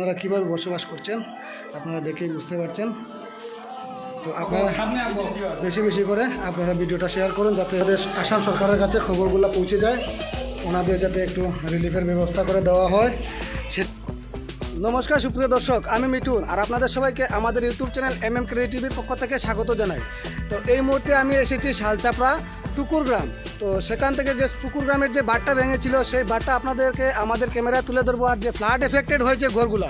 ওনারা কীভাবে বসবাস করছেন আপনারা দেখেই বুঝতে পারছেন। তো আপনারা বেশি বেশি করে আপনারা ভিডিওটা শেয়ার করুন যাতে আসাম সরকারের কাছে খবরগুলো পৌঁছে যায়। ওনাদের যাতে একটু রিলিফের ব্যবস্থা করে দেওয়া হয়। সে নমস্কার সুপ্রিয় দর্শক আমি মিঠুন আর আপনাদের সবাইকে আমাদের ইউটিউব চ্যানেল এম এম ক্রিয়েটিভির পক্ষ থেকে স্বাগত জানাই। তো এই মুহূর্তে আমি এসেছি শালচাপড়া টুকুর গ্রাম তো সেখান থেকে যে টুকুর গ্রামের যে বারটা ভেঙেছিল, সেই বারটা আপনাদেরকে আমাদের ক্যামেরায় তুলে ধরবো। আর যে ফ্লাড এফেক্টেড হয়েছে ঘরগুলো,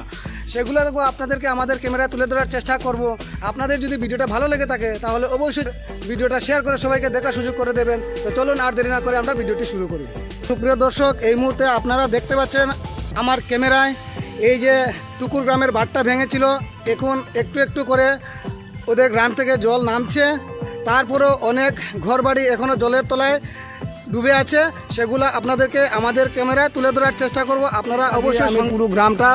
সেগুলো দেখব আপনাদেরকে আমাদের ক্যামেরায় তুলে ধরার চেষ্টা করব। আপনাদের যদি ভিডিওটা ভালো লেগে থাকে, তাহলে অবশ্যই ভিডিওটা শেয়ার করে সবাইকে দেখার সুযোগ করে দেবেন। তো চলুন আর দেরি না করে আমরা ভিডিওটি শুরু করি। সুপ্রিয় দর্শক, এই মুহূর্তে আপনারা দেখতে পাচ্ছেন আমার ক্যামেরায় এই যে টুকুর গ্রামের বাঁধটা ভেঙেছিল। এখন একটু একটু করে ওদের গ্রাম থেকে জল নামছে। তারপরেও অনেক ঘরবাড়ি এখনও জলের তলায় ডুবে আছে। সেগুলো আপনাদেরকে আমাদের ক্যামেরায় তুলে ধরার চেষ্টা করব। আপনারা অবশ্যই পুরো গ্রামটা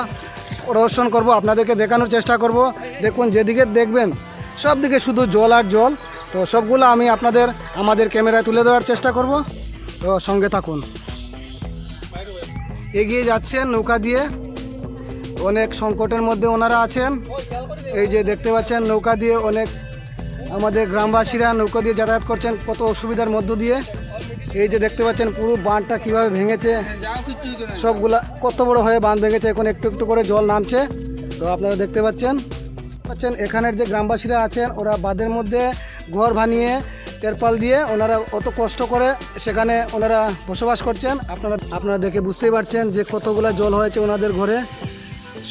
প্রদর্শন করব। আপনাদেরকে দেখানোর চেষ্টা করব। দেখুন যেদিকে দেখবেন সব দিকে শুধু জল আর জল। তো সবগুলো আমি আপনাদের আমাদের ক্যামেরায় তুলে ধরার চেষ্টা করব। তো সঙ্গে থাকুন। এগিয়ে যাচ্ছেন নৌকা দিয়ে। অনেক সংকটের মধ্যে ওনারা আছেন। এই যে দেখতে পাচ্ছেন নৌকা দিয়ে অনেক আমাদের গ্রামবাসীরা নৌকা দিয়ে যাতায়াত করছেন কত অসুবিধার মধ্য দিয়ে। এই যে দেখতে পাচ্ছেন পুরো বাঁধটা কীভাবে ভেঙেছে। সবগুলা কত বড় হয়ে বাঁধ ভেঙেছে, এখন একটু একটু করে জল নামছে। তো আপনারা দেখতে পাচ্ছেন। পাচ্ছেন, এখানের যে গ্রামবাসীরা আছেন, ওরা বাঁধের মধ্যে ঘর বানিয়ে তেরপাল দিয়ে ওনারা অত কষ্ট করে সেখানে ওনারা বসবাস করছেন। আপনারা আপনারা দেখে বুঝতেই পারছেন যে কতগুলো জল হয়েছে ওনাদের ঘরে।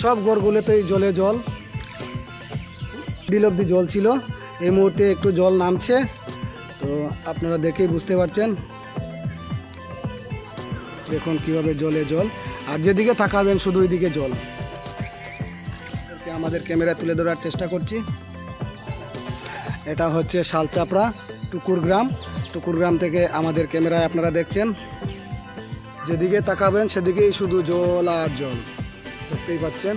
সব ঘরগুলোতেই জলে জল। অব্দি জল ছিল। এই মুহূর্তে একটু জল নামছে, তো আপনারা দেখেই বুঝতে পারছেন। দেখুন কীভাবে জলে জল। আর যেদিকে তাকাবেন, শুধু ওইদিকে জল। আমাদের ক্যামেরা তুলে ধরার চেষ্টা করছি। এটা হচ্ছে শালচাপড়া টুকুর গ্রাম। টুকুর গ্রাম থেকে আমাদের ক্যামেরায় আপনারা দেখছেন। যেদিকে তাকাবেন, সেদিকেই শুধু জল আর জল। দেখতেই পাচ্ছেন।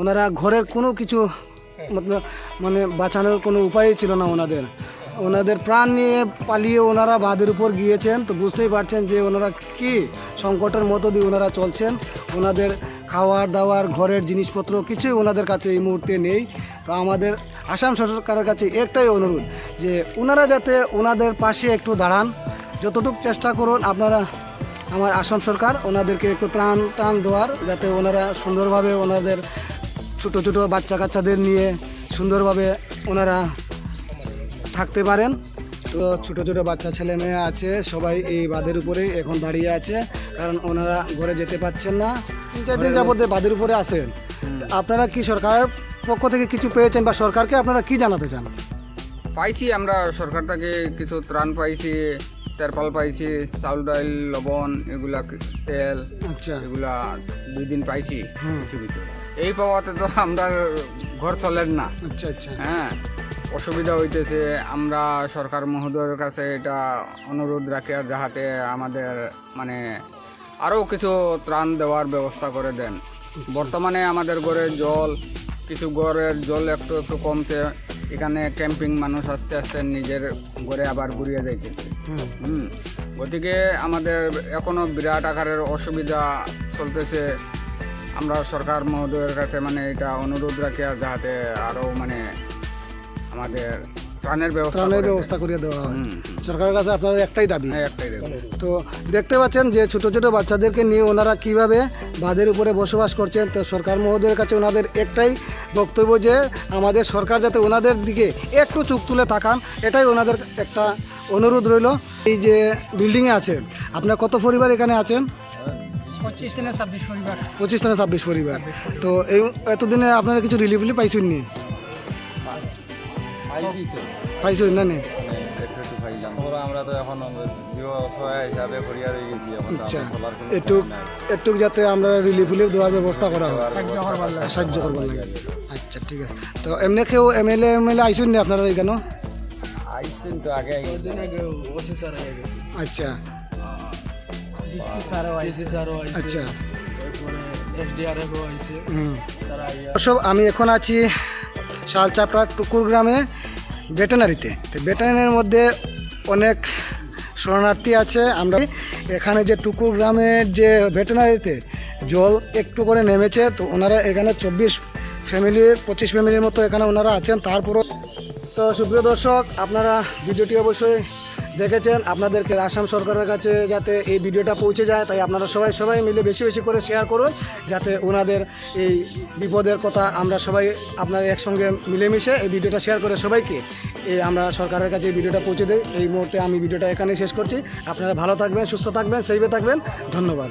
ওনারা ঘরের কোনো কিছু মতলব মানে বাঁচানোর কোনো উপায়ই ছিল না ওনাদের। ওনাদের প্রাণ নিয়ে পালিয়ে ওনারা বাঁধের উপর গিয়েছেন তো বুঝতেই পারছেন যে ওনারা কি সংকটের মতো দিয়ে ওনারা চলছেন। ওনাদের খাওয়ার দাওয়ার, ঘরের জিনিসপত্র কিছুই ওনাদের কাছে এই মুহূর্তে নেই। তো আমাদের আসাম সরকারের কাছে একটাই অনুরোধ যে ওনারা যাতে ওনাদের পাশে একটু দাঁড়ান। যতটুকু চেষ্টা করুন আপনারা আমার আসাম সরকার ওনাদেরকে একটু ত্রাণ ত্রাণ দেওয়ার যাতে ওনারা সুন্দরভাবে ওনাদের ছোটো ছোটো বাচ্চা কাচ্চাদের নিয়ে সুন্দরভাবে ওনারা থাকতে পারেন। তো ছোটো ছোটো বাচ্চা ছেলে মেয়ে আছে সবাই এই বাঁধের উপরেই এখন দাঁড়িয়ে আছে কারণ ওনারা ঘরে যেতে পাচ্ছেন না। তিন চার দিন যাবত বাঁধের উপরে আছেন। আপনারা কি সরকারের পক্ষ থেকে কিছু পেয়েছেন বা সরকারকে আপনারা কি জানাতে চান? পাইছি আমরা সরকার থেকে কিছু ত্রাণ পাইছি তেরপাল পাইছি চাউল ডাইল লবণ এগুলা তেল আচ্ছা। এগুলা দুই দিন পাইছি। কিছু কিছু। এই পাওয়াতে তো আমরা ঘর চলেন না। আচ্ছা আচ্ছা। হ্যাঁ অসুবিধা হইতেছে। আমরা সরকার মহোদয়ের কাছে এটা অনুরোধ রাখি আর যাহাতে আমাদের মানে আরও কিছু ত্রাণ দেওয়ার ব্যবস্থা করে দেন। বর্তমানে আমাদের ঘরে জল কিছু ঘরের জল একটু একটু কমছে। এখানে ক্যাম্পিং মানুষ আস্তে আস্তে নিজের ঘরে আবার ঘুরিয়ে যাইতেছে। হুম। হুম। গতিকে আমাদের এখনও বিরাট আকারের অসুবিধা চলতেছে। আমরা সরকার মহোদয়ের কাছে মানে এটা অনুরোধ রাখি আর যাহাতে আরও মানে আমাদের ত্রাণের ব্যবস্থা ত্রাণের ব্যবস্থা করিয়ে দেওয়া হয়। সরকারের কাছে আপনাদের একটাই দাবি। হ্যাঁ, একটাই দেখুন তো দেখতে পাচ্ছেন যে ছোট ছোট বাচ্চাদেরকে নিয়ে ওনারা কীভাবে বাঁধের উপরে বসবাস করছেন তো সরকার মহোদয়ের কাছে ওনাদের একটাই বক্তব্য যে আমাদের সরকার যাতে ওনাদের দিকে একটু চোখ তুলে তাকান এটাই ওনাদের একটা অনুরোধ রইল এই যে বিল্ডিংয়ে আছেন আপনার কত পরিবার এখানে আছেন? পঁচিশ দিনে ছাব্বিশ পরিবার। পঁচিশ থেকে ছাব্বিশ পরিবার। তো এই এতদিনে আপনারা কিছু রিলিফ পাইছেন নি? পাইছেন না নি? আমরা তো এখন হিসাবে গেছি আচ্ছা। আমরা চলার একটু একটু যাতে আমরা রিলিফ উলিফ দেওয়ার ব্যবস্থা করা হয় সাহায্য করবার লাগে। আচ্ছা ঠিক আছে। তো এমনি কেউ M L A M L এ আইসুন নি আপনারা এখানে আইসেন তো আগে আগে আচ্ছা। স্যারও ডিসি আচ্ছা। ইয়া দর্শক আমি এখন আছি শালচাপড়া টুকুর গ্রামে ভেটেনারিতে। তো ভেটেনারির মধ্যে অনেক শরণার্থী আছে। আমরা এখানে যে টুকুর গ্রামের যে ভেটেনারিতে জল একটু করে নেমেছে তো ওনারা এখানে চব্বিশ ফ্যামিলি পঁচিশ ফ্যামিলির মতো এখানে ওনারা আছেন। তারপরও তো সুপ্রিয় দর্শক, আপনারা ভিডিওটি অবশ্যই দেখেছেন। আপনাদেরকে আসাম সরকারের কাছে যাতে এই ভিডিওটা পৌঁছে যায়, তাই আপনারা সবাই সবাই মিলে বেশি বেশি করে শেয়ার করুন, যাতে ওনাদের এই বিপদের কথা আমরা সবাই আপনারা একসঙ্গে মিলেমিশে এই ভিডিওটা শেয়ার করে সবাইকে। এই আমরা সরকারের কাছে এই ভিডিওটা পৌঁছে দিই। এই মুহূর্তে আমি ভিডিওটা এখানেই শেষ করছি। আপনারা ভালো থাকবেন, সুস্থ থাকবেন সেইভে থাকবেন। ধন্যবাদ।